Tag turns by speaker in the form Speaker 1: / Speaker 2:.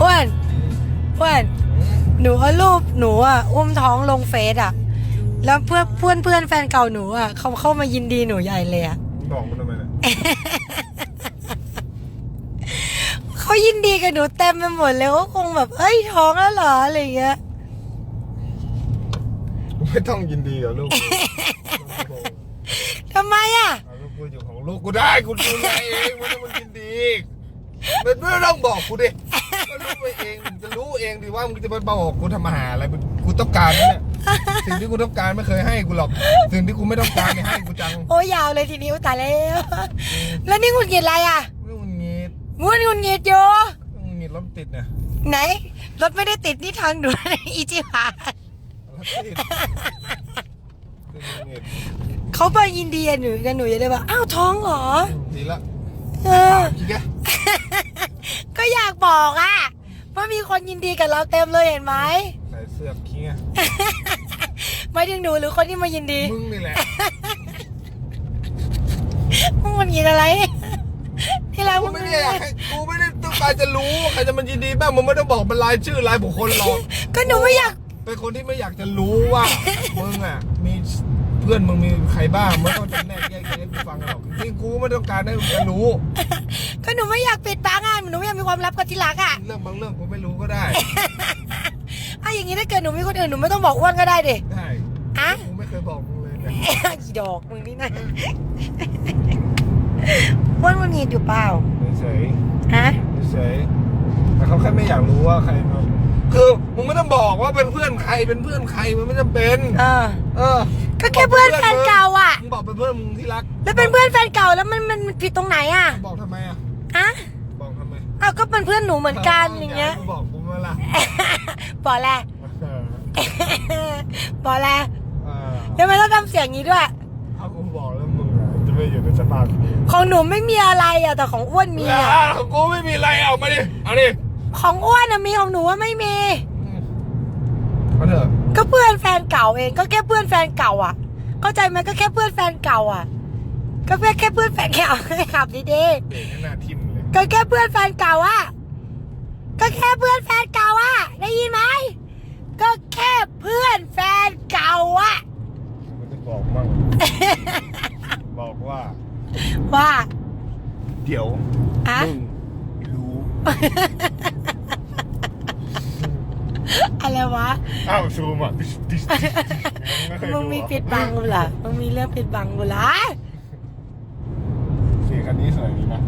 Speaker 1: อ้วนอ้วนหนูเอารูปหนูอะอุ้มท้องลงเฟซอะ แล้วเพื่อนเพื่อนเพื่อนแฟนเก่าหนูอะเขาเข้ามายินดีหนูใหญ่เลยอะ
Speaker 2: บอกมันทำไมเนี่ย
Speaker 1: เขายินดีกับหนูเต็มไปหมดเลยก็คงแบบเอ้ยท้องแล้วเหรออะไรอย่างเงี้ย
Speaker 2: ไม่ต้องยินดีกับลูก
Speaker 1: ทำไมอะ
Speaker 2: เอาลูกกูอยู่ของลูกกูได้กูดูแลเองไม่ต้องมายินดี ไม่ไม่ต้องบอกกูดิก็รู้ไปเองมึงจะรู้เองดิว่ามึงจะมาบอกกูทำอาหารอะไรกูต้องการเนี่ยสิ่งที่กูต้องการไม่เคยให้กูหรอกสิ่งที่กูไม่ต้องการเนี่ยให้กูจัง
Speaker 1: โอ้ยยาวเลยทีนี้ตายแล้วแล้วนี่งุดหงิดอะไรอะ
Speaker 2: งุนงิด
Speaker 1: งุดหงุดหงิดอยู่
Speaker 2: งุนงิดรถติดเนี่ย
Speaker 1: ไหนรถไม่ได้ติดนี่ทางด่วนอีจิพา
Speaker 2: รถติดงุนงิด
Speaker 1: เขาไปยินเดีกับหนูกับหนูจะเลยว่าอ้าวท้องเหรอ
Speaker 2: ดีละ
Speaker 1: เออ
Speaker 2: คิดแก
Speaker 1: ก็อยากบอกอะว่ามีคนยินดีกับเราเต็มเลยเห็นไหม
Speaker 2: ใส่เสื้อขี้ไง
Speaker 1: ไม่ถึงหนูหรือคนที่มายินดี
Speaker 2: มึงนี่แหละ
Speaker 1: มึงมันยินอะไร ที่เรา
Speaker 2: กู
Speaker 1: มึง
Speaker 2: ไม่ได้อยากให้กูไม่ได้ต้องการจะรู้ว่าใครจะมันยินดีบ้างมึงไม่ต้องบอกเป็นรายชื่อรายบุคคลหรอก
Speaker 1: ก็หนูไม่อยาก
Speaker 2: เป็นคนที่ไม่อยากจะรู้ว่ามึงอะ มีเพื่อนมึงมีใครบ้างไม่ต้องจำแนกแยกแยะให้กูฟังหรอกจริงๆกูไม่ต้องการให้มึงรู้
Speaker 1: ก็หนูไม่อยากปิดบังอะหนูไม่อยากมีความลับกับที่รักอะ
Speaker 2: เรื่องบางเรื่องกูไม่รู้ก็ได้
Speaker 1: อะอย่างนี้ถ้าเกิดหนูมีคนอื่นหนูไม่ต้องบอกอ้วนก็ได้ดิ
Speaker 2: ได้
Speaker 1: อะ
Speaker 2: กูไม่เคยบอกมึงเลยเนี่ย
Speaker 1: กี่ดอกมึงนี่นะอ้วนมันหงิดอยู่เปล่า
Speaker 2: เฉย
Speaker 1: ฮะ
Speaker 2: ๆเฉยๆแต่เขาแค่ไม่อยากรู้ว่าใครมาคือมึงไม่ต้องบอกว่าเป็นเพื่อนใครเป็นเพื่อนใครมันไม่จำเป็น
Speaker 1: เออ
Speaker 2: เออ
Speaker 1: ก็แค่เพื่อนแฟนเก่าอะ
Speaker 2: มึงบอกเป็นเพื่อนมึงที่รัก
Speaker 1: แล้วเป็นเพื่อนแฟนเก่าแล้วมันมันมันผิดตรงไหนอะ
Speaker 2: บอกทำไมอะ
Speaker 1: อะ
Speaker 2: บอกทำไม
Speaker 1: อ้าว ก็เป็นเพื่อนหนูเหมือนกันอย่างเงี้ย
Speaker 2: กูบอกกูมาละ
Speaker 1: บอกแหละ
Speaker 2: เออ
Speaker 1: บอกแหละ
Speaker 2: เออ
Speaker 1: แล้วมันต้องทำเสียงอย่างนี้ด้วย
Speaker 2: เอากูบอกแล้วมึงอะจะไม่อยู่ในสภาพนี้
Speaker 1: ของหนูไม่มีอะไรอะแต่ของอ้วนมีอะ
Speaker 2: อะของกูไม่มีอะไรเอามาดิเอาดิ
Speaker 1: ของอ้วนอะมีของหนูว่าไม่มี
Speaker 2: มาเถอะ
Speaker 1: ก็เพื่อนแฟนเก่าเองก็แค่เพื่อนแฟนเก่าอะ เข้าใจไหมก็แค่เพื่อนแฟนเก่าอะ ก็แค่แค่เพื่อนแฟนเก่าขับดี
Speaker 2: เบรกให้หน้าทิ่มเลย
Speaker 1: ๆ ก็แค่เพื่อนแฟนเก่าอะก็แค่เพื่อนแฟนเก่าอะได้ยินไหมก็แค่เพื่อนแฟนเก่าอะ
Speaker 2: มันจะบอกมั่ง บอกว่า
Speaker 1: ว่า
Speaker 2: เดี๋ยว
Speaker 1: อะ
Speaker 2: มึงรู้
Speaker 1: อะไรวะ
Speaker 2: อ้าวซูมอะดิสดิส
Speaker 1: มึงมีปิดบังกูเหรอมึงมีเรื่องปิดบังกูเหรอ
Speaker 2: สียคันนี้สวยดีนะ